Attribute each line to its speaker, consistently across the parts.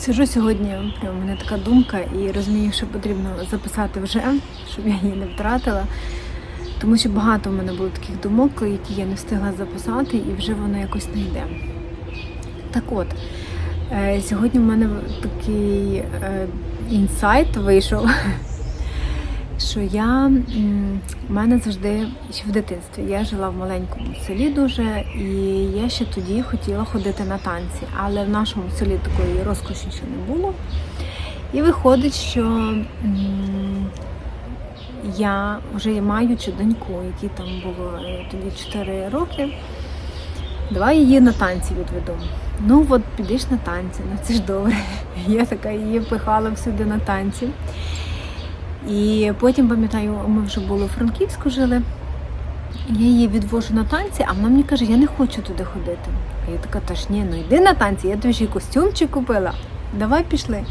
Speaker 1: Сижу сьогодні, прям у мене така думка, і розумію, що потрібно записати вже, щоб я її не втратила. Тому що багато в мене було таких думок, які я не встигла записати, і вже воно якось не йде. Так от, е, сьогодні в мене такий е, інсайт вийшов, що я в мене завжди ще в дитинстві. Я жила в маленькому селі дуже, і я ще тоді хотіла ходити на танці, але в нашому селі такої розкоші ще не було. І виходить, що я вже маючи доньку, якій там було е, тоді 4 роки, давай її на танці відведу. Ну от підеш на танці, ну це ж добре. Я така її пихала всюди на танці. І потім, пам'ятаю, ми вже були у Франківську жили. Я її відвожу на танці, а вона мені каже, я не хочу туди ходити. А я така, та ж ні, ну йди на танці, я тобі ще й костюмчик купила. Давай пішли.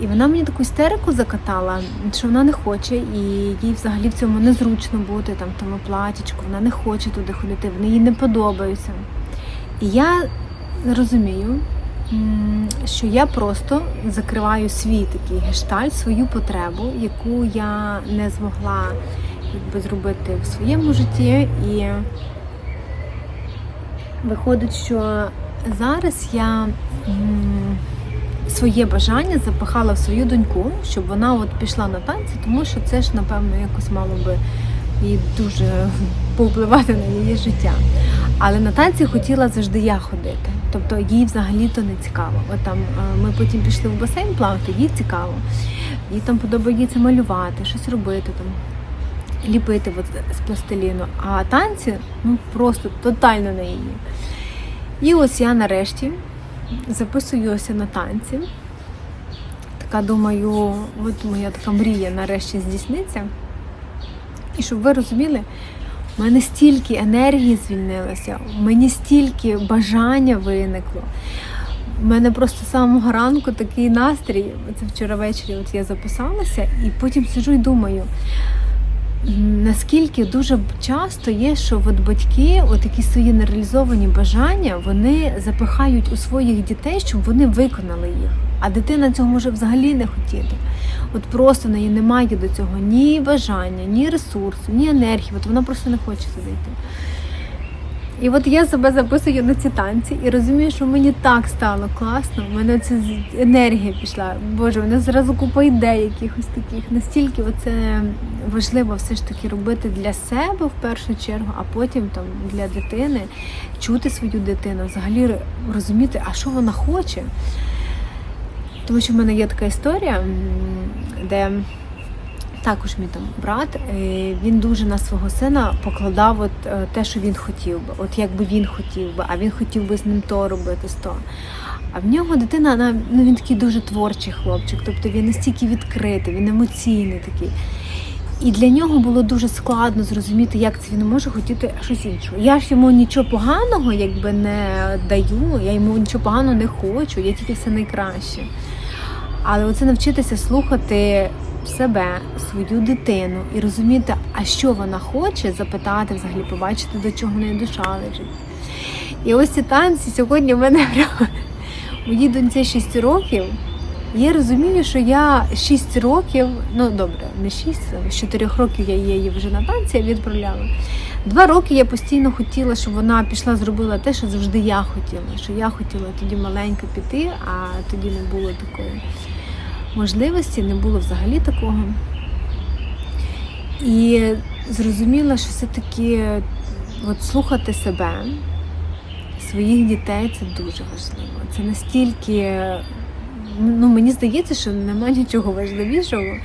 Speaker 1: І вона мені таку істерику закатала, що вона не хоче, і їй взагалі в цьому незручно бути, там в тому платічку, вона не хоче туди ходити, вони їй не подобаються. І я розумію, що я просто закриваю свій такий гештальт, свою потребу, яку я не змогла якби, зробити в своєму житті. І виходить, що зараз я. своє бажання запихала в свою доньку, щоб вона от пішла на танці, тому що це ж, напевно, якось мало би їй дуже повпливати на її життя. Але на танці хотіла завжди я ходити. Тобто їй взагалі-то не цікаво. От там е, ми потім пішли в басейн плавати, їй цікаво. Їй там подобається малювати, щось робити там. Ліпити от з пластиліну, а танці ну просто тотально на її. І ось я нарешті записуюся на танці. Така думаю, от моя така мрія нарешті здійсниться. І щоб ви розуміли, в мене стільки енергії звільнилося, мені стільки бажання виникло. У мене просто з самого ранку такий настрій. Це вчора ввечері от я записалася, і потім сижу і думаю. Наскільки дуже часто є, що от батьки, от свої нереалізовані бажання, вони запихають у своїх дітей, щоб вони виконали їх. А дитина цього може взагалі не хотіти. От просто в неї немає до цього ні бажання, ні ресурсу, ні енергії. От вона просто не хоче туди йти. І от я себе записую на ці танці і розумію, що мені так стало класно. У мене ця енергія пішла. Боже, у мене зразу купа ідей якихось таких. Настільки це важливо все ж таки робити для себе в першу чергу, а потім там для дитини, чути свою дитину, взагалі розуміти, а що вона хоче. Тому що в мене є така історія, де також мій там брат, е, він дуже на свого сина покладав от е, те, що він хотів би, от як би він хотів би, а він хотів би з ним то робити, з то. А в нього дитина, ну він такий дуже творчий хлопчик, тобто він настільки відкритий, він емоційний такий. І для нього було дуже складно зрозуміти, як це він може хотіти щось іншого. Я ж йому нічого поганого якби не даю, я йому нічого поганого не хочу, я тільки все найкраще. Але оце навчитися слухати себе, свою дитину і розуміти, а що вона хоче, запитати взагалі, побачити, до чого в неї душа лежить. І ось ці танці сьогодні в мене моїй доньці 6 років. Я розумію, що я 6 років, ну добре, не 6, з 4 років я її вже на танці відправляла. Два роки я постійно хотіла, щоб вона пішла, зробила те, що завжди я хотіла. Що я хотіла тоді маленько піти, а тоді не було такої можливості, не було взагалі такого. І зрозуміла, що все-таки от слухати себе, своїх дітей це дуже важливо. Це настільки, ну мені здається, що немає нічого важливішого,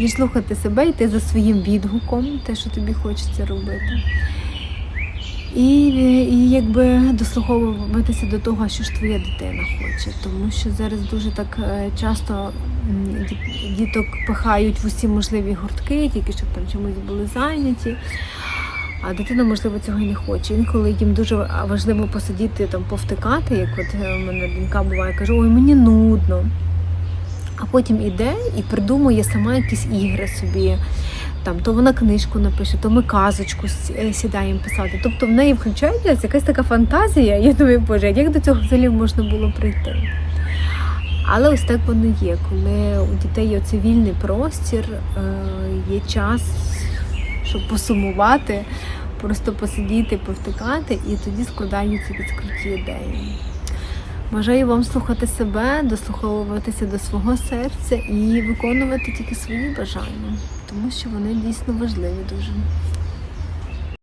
Speaker 1: ніж слухати себе, йти за своїм відгуком, те, що тобі хочеться робити. І, і якби дослуховуватися до того, що ж твоя дитина хоче. Тому що зараз дуже так е, часто діток пихають в усі можливі гуртки, тільки щоб там чомусь були зайняті. А дитина, можливо, цього не хоче. Інколи їм дуже важливо посидіти там, повтикати, як от е, мене донька буває, каже, ой, мені нудно. А потім іде і придумує сама якісь ігри собі. Там то вона книжку напише, то ми казочку е, сідаємо писати. Тобто в неї включається якась така фантазія. Я думаю, боже, як до цього взагалі можна було прийти? Але ось так воно є, коли у дітей є оцей вільний простір, е, є час, щоб посумувати, просто посидіти, повтикати, і тоді складаються якісь круті ідеї. Бажаю вам слухати себе, дослуховуватися до свого серця і виконувати тільки свої бажання, тому що вони дійсно важливі дуже.